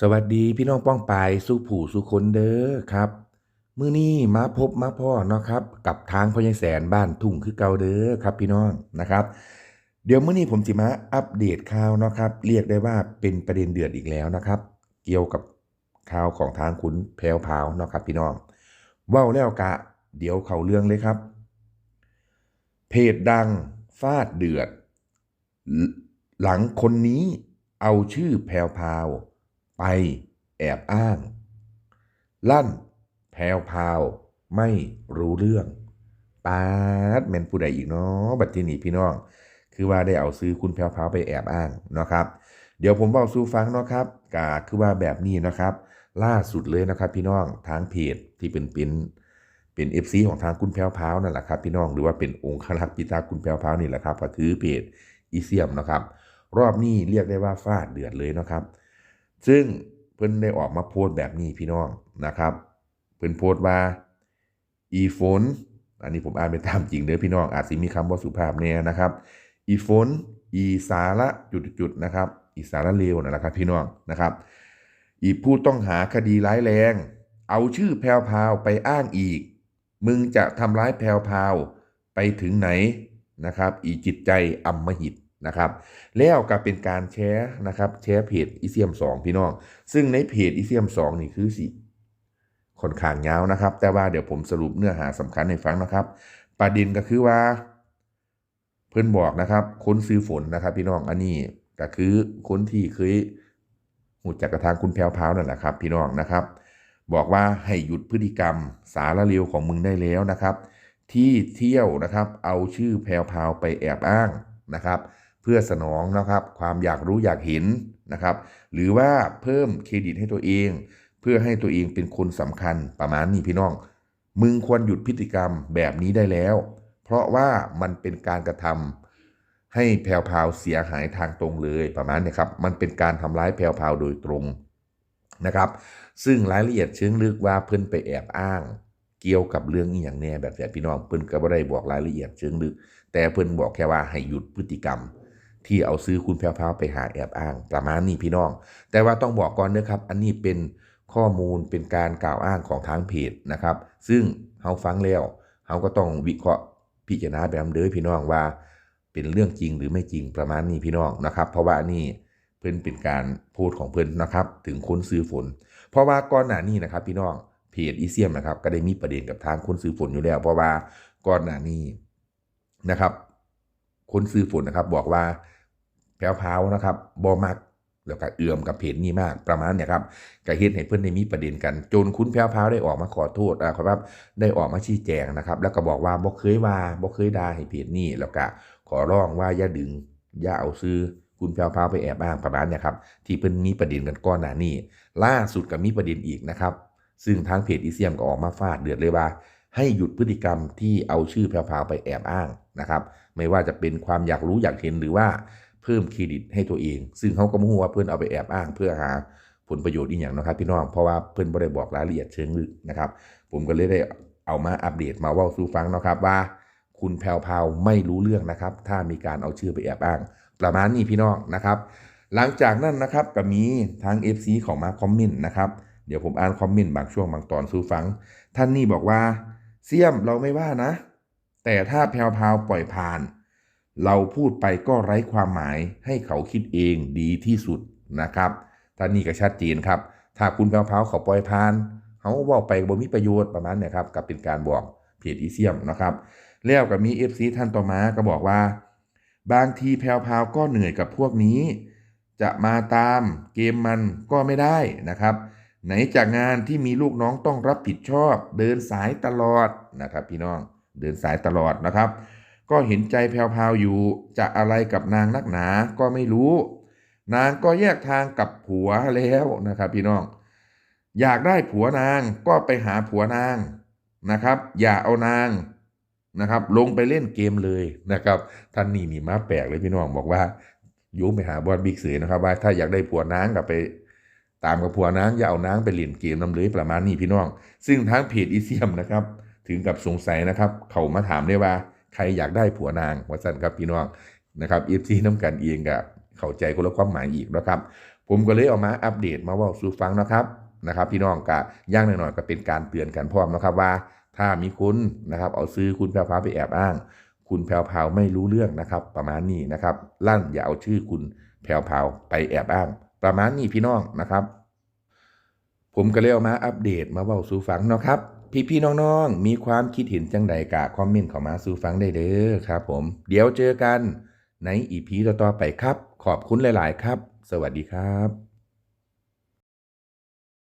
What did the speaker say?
สวัสดีพี่น้องป้องปายสู้ผู้สู้คนเด้อครับมื้อนี้มาพบมาพ่อเนาะครับ กับทางพ่อใหญ่แสนบ้านทุ่งคือเก่าเด้อครับพี่น้องนะครับ เดี๋ยวมื้อนี้ผมสิมาอัปเดตข่าวเนาะครับ เรียกได้ว่าเป็นประเด็นเดือดอีกแล้วนะครับ เกี่ยวกับข่าวของทางคุณแพรวพาวเนาะครับพี่น้องว้าแล้วกะ เดี๋ยวเข้าเรื่องเลยครับ เพจดังฟาดเดือด หลังคนนี้เอาชื่อแพรวพราว ไป แอบอ้าง ลั่น แพวพาว ไม่รู้เรื่องปาดแมนผู้ใดอีกเนาะบัดที่นี่พี่น้อง คือว่าได้เอาซื้อคุณแพวพาวไปแอบอ้างเนาะครับ เดี๋ยวผมบอกสู้ฟังเนาะครับกาคือว่าแบบนี้นะครับ ล่าสุดเลยนะครับ พี่น้องทางเพจที่เป็นเป็นเป็นเอฟซีของทางคุณแพวพาวนั่นแหละครับพี่น้องหรือว่าเป็นองค์ครักษ์พิตาคุณแพวพาวนี่แหละครับก็คือเพจอีเซียมนะครับ รอบนี้เรียกได้ว่าฟาดเดือดเลยนะครับ ซึ่งเพิ่นได้ออกมาโพสต์แบบนี้พี่น้องนะครับ เพิ่นโพสต์ว่าอีฝนอันนี้ผมอ่านไปตามจริงเด้อพี่น้องอาจสิมีคำว่าสุภาพแน่นะครับ อีฝนอีสาระจุดๆนะครับ อีสาระเลวนั่นะครับ พี่น้องนะครับ อีผู้ต้องหาคดีร้ายแรง เอาชื่อแพรวพาวไปอ้างอีก มึงจะทำร้ายแพรวพาวไปถึงไหนนะครับ อีจิตใจอำมหิต นะครับแล้วก็เป็นการแชร์นะครับแชร์เพจอีเซียม 2 พี่น้อง ซึ่งในเพจอีเซียม 2 นี่คือสิค่อนข้างยาวนะครับ แต่ว่าเดี๋ยวผมสรุปเนื้อหาสำคัญให้ฟังนะครับ ประเด็นก็คือว่า เพื่อนบอกนะครับคนซื้อฝนนะครับ พี่น้องอันนี้ก็คือคนที่เคยหูจักกระทางคุณแพรวพาวนั่นแหละครับ พี่น้องนะครับ บอกว่าให้หยุดพฤติกรรมสารเลวของมึงได้แล้วนะครับ ที่เที่ยวนะครับ เอาชื่อแพรวพาวไปแอบอ้างนะครับ เพื่อสนองนะครับความอยากรู้อยากเห็นนะครับ หรือว่าเพิ่มเครดิตให้ตัวเอง เพื่อให้ตัวเองเป็นคนสำคัญประมาณนี้พี่น้อง มึงควรหยุดพฤติกรรมแบบนี้ได้แล้ว เพราะว่ามันเป็นการกระทำให้แพรวพาวเสียหายทางตรงเลยประมาณนี้ครับ มันเป็นการทำร้ายแพรวพาวโดยตรงนะครับ ซึ่งรายละเอียดเชิงลึกว่าเพิ่นไปแอบอ้าง เกี่ยวกับเรื่องอีหยังแน่แบบนี้พี่น้องเพิ่นก็บ่ได้บอกรายละเอียดเชิงลึก แต่เพิ่นบอกแค่ว่าให้หยุดพฤติกรรม ที่เอาซื้อคุณแพรวไปหาแอบอ้างประมาณนี้พี่น้อง แต่ว่าต้องบอกก่อนนะครับ อันนี้เป็นข้อมูลเป็นการกล่าวอ้างของทางเพจนะครับ ซึ่งเฮาฟังแล้วเฮาก็ต้องวิเคราะห์พิจารณาแบบเด้อพี่น้องว่า เป็นเรื่องจริงหรือไม่จริงประมาณนี้พี่น้องนะครับ เพราะว่านี่เพิ่นเป็นการพูดของเพิ่นนะครับ ถึงคนซื้อฝน เพราะว่าก่อนหน้านี้นะครับ พี่น้องเพจอีเซียมนะครับ ก็ได้มีประเด็นกับทางคนซื้อฝนอยู่แล้ว เพราะว่าก่อนหน้านี้นะครับ คนซื้อฝนนะครับบอกว่า แพรวพาวนะครับบอมักแล้วก็เอื่อมกับเพจนี้มากประมาณเนี่ยครับก็เฮ็ดให้เพื่อนได้มีประเด็นกัน จนคุณแพรวพาวได้ออกมาขอโทษอ่าครับได้ออกมาชี้แจงนะครับ แล้วก็บอกว่าบ่เคยว่าบ่เคยด่าให้เพจนี้แล้วก็ขอร้องว่าอย่าดึงอย่าเอาซื้อคุณแพรวพาวไปแอบอ้างประมาณเนี่ยครับที่เพิ่อนมีประเด็นกันก่อนหน้านี้ล่าสุดก็มีประเด็นอีกนะครับ ซึ่งทางเพจอีเซียมก็ออกมาฟาดเดือดเลยว่า ให้หยุดพฤติกรรมที่เอาชื่อแพรวๆไปแอบอ้างนะครับ ไม่ว่าจะเป็นความอยากรู้อยากเห็นหรือว่า เพิ่มเครดิตให้ตัวเอง ซึ่งเขาก็ไม่รู้ว่าเพื่อนเอาไปแอบอ้างเพื่อหาผลประโยชน์อีกอย่างนะครับพี่น้องเพราะว่าเพื่อนไม่ได้บอกรายละเอียดเชิงลึกนะครับ ผมก็เลยได้เอามาอัปเดตมาว่าสู่ฟังนะครับว่า คุณแพรวๆไม่รู้เรื่องนะครับ ถ้ามีการเอาชื่อไปแอบอ้าง ประมาณนี้พี่น้องนะครับ หลังจากนั้นนะครับก็มีทาง FC ของมาคอมเมนต์นะครับเดี๋ยวผมอ่านคอมเมนต์บางช่วงบางตอนสู่ฟัง ท่านนี่บอกว่าเสี่ยมเราไม่ว่านะ แต่ถ้าแพรวพราวปล่อยผ่าน เราพูดไปก็ไร้ความหมายให้เขาคิดเองดีที่สุดนะครับท่านนี่ก็ชัดเจนครับ ถ้าคุณแพรวพาเขาปล่อยผ่านเขาบอกไปบ่มีประโยชน์ประมาณเนี้ครับกับเป็นการบอกเพจอีเซียมนะครับ แล้วก็มี FC ท่านต่อมาก็บอกว่า บางทีแพรวพาวก็เหนื่อยกับพวกนี้ จะมาตามเกมมันก็ไม่ได้นะครับ ไหนจากงานที่มีลูกน้องต้องรับผิดชอบ เดินสายตลอดนะครับ พี่น้องเดินสายตลอดนะครับ ก็เห็นใจแพรวๆอยู่ จะอะไรกับนางนักหนาก็ไม่รู้ นางก็แยกทางกับผัวแล้วนะครับ พี่น้อง อยากได้ผัวนางก็ไปหาผัวนางนะครับ อย่าเอานางนะครับ ลงไปเล่นเกมเลยนะครับท่านนี่นี่มาแปลกเลยพี่น้องบอกว่ายุ่งไปหาบอลบิ๊กเสือนะครับว่าถ้าอยากได้ผัวนางก็ไปตามกับผัวนางอย่าเอานางไปเล่นเกมนำเลยประมาณนี้พี่น้อง ซึ่งทางเพจอีเซียมนะครับ ถึงกับสงสัยนะครับ เขามาถามได้ว่า ใครอยากได้ผัวนางว่าสั้นครับพี่น้องนะครับเอฟซีน้ำกันเองกับเข้าใจคนละความหมายอีกนะครับ ผมก็เลยเอามาอัปเดตมาว่าสู่ฟังนะครับนะครับพี่น้องก็อย่างหน่อยๆก็เป็นการเตือนกันพร้อมนะครับว่า ถ้ามีคุณนะครับเอาซื้อคุณแพรวพาไปแอบอ้าง คุณแพรวพาไม่รู้เรื่องนะครับ ประมาณนี้นะครับ ลั่นอย่าเอาชื่อคุณแพรวพาไปแอบอ้าง ประมาณนี้พี่น้องนะครับ ผมก็เลยเอามาอัปเดตมาเว้าสู่ฟังนะครับ พี่ๆน้องๆ มีความคิดเห็นจังใดกะคอมเมนต์เข้ามาสู่ฟังได้เด้อครับผม เดี๋ยวเจอกันในอีพีต่อๆไปครับ ขอบคุณหลาย ๆ ครับ สวัสดีครับ